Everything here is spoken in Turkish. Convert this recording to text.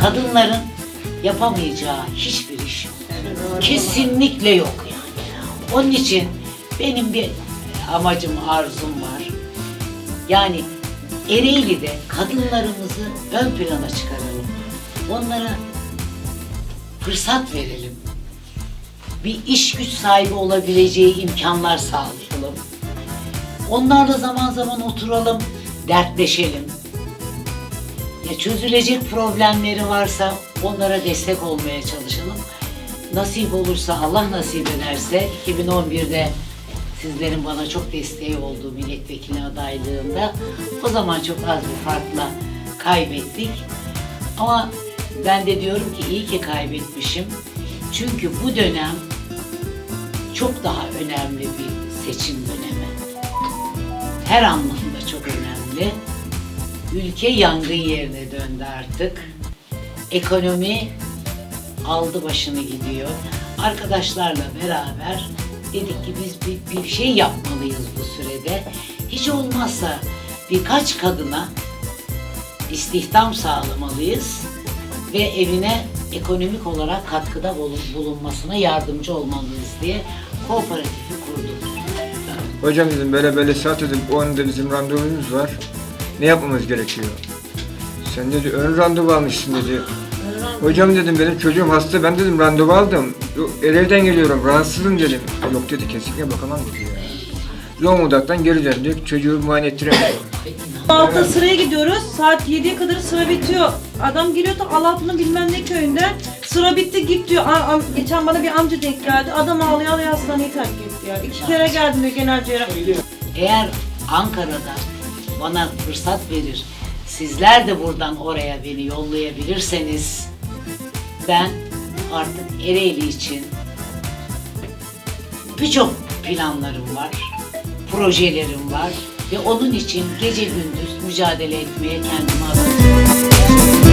kadınların yapamayacağı hiçbir iş yok. Kesinlikle yok yani. Onun için benim bir amacım, arzum var. Yani Ereğli'de kadınlarımızı ön plana çıkaralım. Onlara fırsat verelim. Bir iş güç sahibi olabileceği imkanlar sağlayalım. Onlarla zaman zaman oturalım, dertleşelim. Ya çözülecek problemleri varsa onlara destek olmaya çalışalım. Nasip olursa, Allah nasip ederse 2011'de sizlerin bana çok desteği olduğu milletvekili adaylığında o zaman çok az bir farkla kaybettik. Ama ben de diyorum ki iyi ki kaybetmişim. Çünkü bu dönem çok daha önemli bir seçim dönemi. Her anlamda. Ülke yangın yerine döndü artık. Ekonomi aldı başını gidiyor. Arkadaşlarla beraber dedik ki biz bir, bir şey yapmalıyız bu sürede. Hiç olmazsa birkaç kadına istihdam sağlamalıyız ve evine ekonomik olarak katkıda bulun- bulunmasına yardımcı olmalıyız diye kooperatifi kurduk. Hocam dedim böyle böyle saat dedim o anda bizim randevumuz var. Ne yapmamız gerekiyor? Sen dedi ön randevu almışsın dedi. Hocam dedim benim çocuğum hasta ben dedim randevu aldım. Ereğli'den geliyorum rahatsızım dedim. Yok dedi kesinlikle bakamam dedi ya. Zonguldak'tan geri döndük çocuğu muayene ettiremiyorum. Altta sıraya gidiyoruz. Saat 7'ye kadar sıra bitiyor. Adam geliyor da Alatlı'nın bilmem ne köyünden. Sıra bitti git diyor. A- am- geçen bana bir amca denk geldi. Adam ağlaya ağlaya hastaneyi terk etti ya. İki kere geldim diyor genel cerrah. Eğer Ankara'da bana fırsat verir, sizler de buradan oraya beni yollayabilirseniz ben artık Ereğli için birçok planlarım var, projelerim var ve onun için gece gündüz mücadele etmeye kendimi adadım.